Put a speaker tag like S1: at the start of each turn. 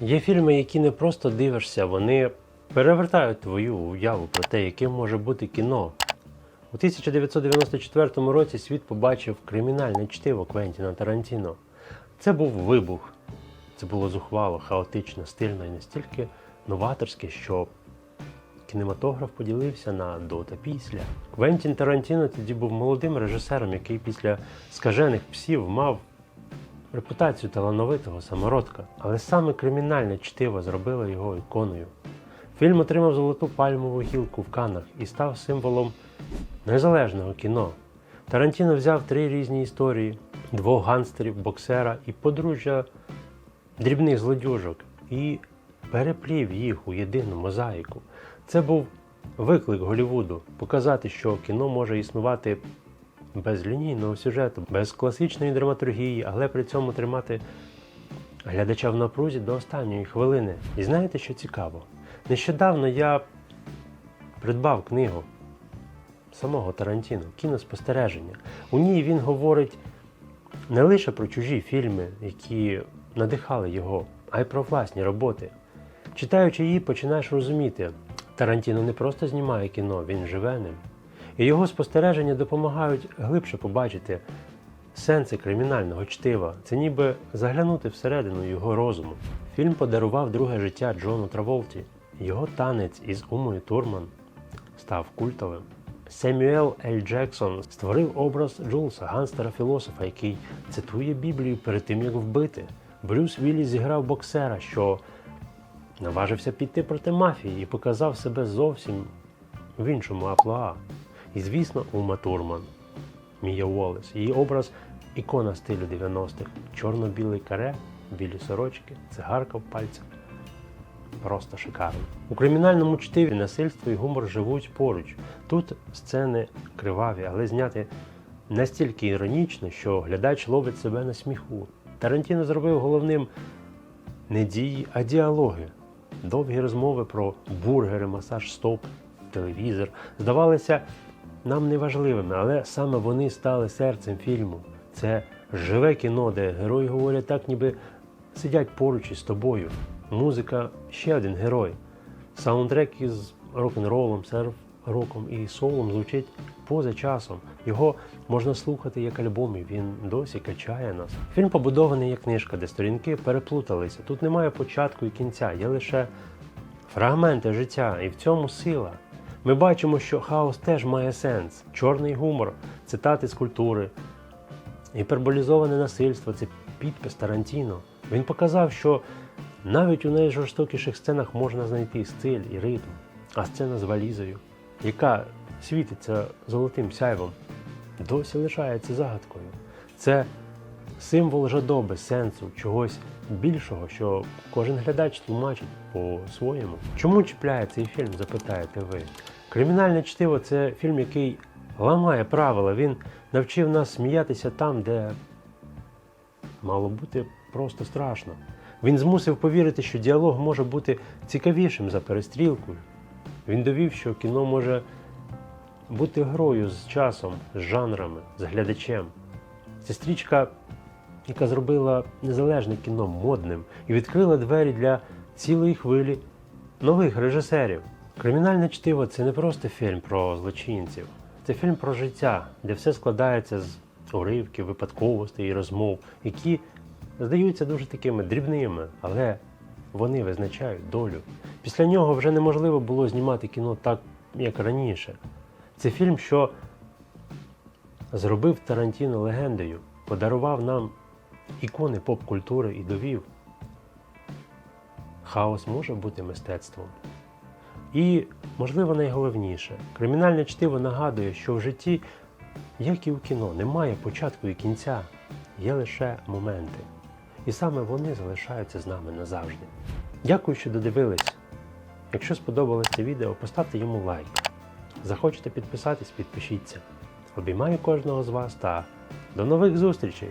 S1: Є фільми, які не просто дивишся, вони перевертають твою уяву про те, яким може бути кіно. У 1994 році світ побачив кримінальне чтиво Квентіна Тарантіно. Це був вибух. Це було зухвало, хаотично, стильно і настільки новаторське, що кінематограф поділився на до та після. Квентін Тарантіно тоді був молодим режисером, який після скажених псів мав репутацію талановитого самородка. Але саме кримінальне чтиво зробило його іконою. Фільм отримав золоту пальмову гілку в Канах і став символом незалежного кіно. Тарантіно взяв три різні історії: двох гангстерів, боксера і подружжя дрібних злодюжок і переплів їх у єдину мозаїку. Це був виклик Голлівуду показати, що кіно може існувати без лінійного сюжету, без класичної драматургії, але при цьому тримати глядача в напрузі до останньої хвилини. І знаєте, що цікаво? Нещодавно я придбав книгу самого Тарантіно кіноспостереження. У ній він говорить не лише про чужі фільми, які надихали його, а й про власні роботи. Читаючи її, починаєш розуміти, Тарантіно не просто знімає кіно, він живе ним. І його спостереження допомагають глибше побачити сенси кримінального чтива. Це ніби заглянути всередину його розуму. Фільм подарував друге життя Джону Траволті. Його танець із Умою Турман став культовим. Семюел Ель Джексон створив образ Джулса, ганстера-філософа, який цитує Біблію перед тим, як вбити. Брюс Вілліс зіграв боксера, що наважився піти проти мафії і показав себе зовсім в іншому аплуа. І, звісно, Ума Турман, Мія Уоллес. Її образ ікона стилю 90-х. Чорно-білий каре, білі сорочки, цигарка в пальцях. Просто шикарно. У кримінальному чтиві насильство і гумор живуть поруч. Тут сцени криваві, але зняті настільки іронічно, що глядач ловить себе на сміху. Тарантіно зробив головним не дії, а діалоги. Довгі розмови про бургери, масаж стоп, телевізор здавалися нам неважливими, але саме вони стали серцем фільму. Це живе кіно, де герої говорять так, ніби сидять поруч із тобою. Музика ще один герой. Саундтрек із рок-н-ролом, серф-роком і соулом звучить поза часом. Його можна слухати як альбом, і він досі качає нас. Фільм побудований як книжка, де сторінки переплуталися. Тут немає початку і кінця, є лише фрагменти життя, і в цьому сила. Ми бачимо, що хаос теж має сенс. Чорний гумор, цитати з культури, гіперболізоване насильство це підпис Тарантіно. Він показав, що навіть у найжорстокіших сценах можна знайти стиль і ритм, а сцена з валізою, яка світиться золотим сяйвом, досі лишається загадкою. Це символ жадоби, сенсу, чогось більшого, що кожен глядач тлумачить по-своєму. Чому чіпляє цей фільм, запитаєте ви? Кримінальне чтиво це фільм, який ламає правила. Він навчив нас сміятися там, де мало бути просто страшно. Він змусив повірити, що діалог може бути цікавішим за перестрілку. Він довів, що кіно може бути грою з часом, з жанрами, з глядачем. Це стрічка, яка зробила незалежне кіно модним і відкрила двері для цілої хвилі нових режисерів. Кримінальне чтиво це не просто фільм про злочинців, це фільм про життя, де все складається з уривків, випадковостей і розмов, які здаються дуже такими дрібними, але вони визначають долю. Після нього вже неможливо було знімати кіно так, як раніше. Це фільм, що зробив Тарантіно легендою, подарував нам ікони поп-культури і довів. Хаос може бути мистецтвом. І, можливо, найголовніше, кримінальне чтиво нагадує, що в житті, як і у кіно, немає початку і кінця, є лише моменти. І саме вони залишаються з нами назавжди. Дякую, що додивились. Якщо сподобалось це відео, поставте йому лайк. Захочете підписатись, підпишіться. Обіймаю кожного з вас та до нових зустрічей!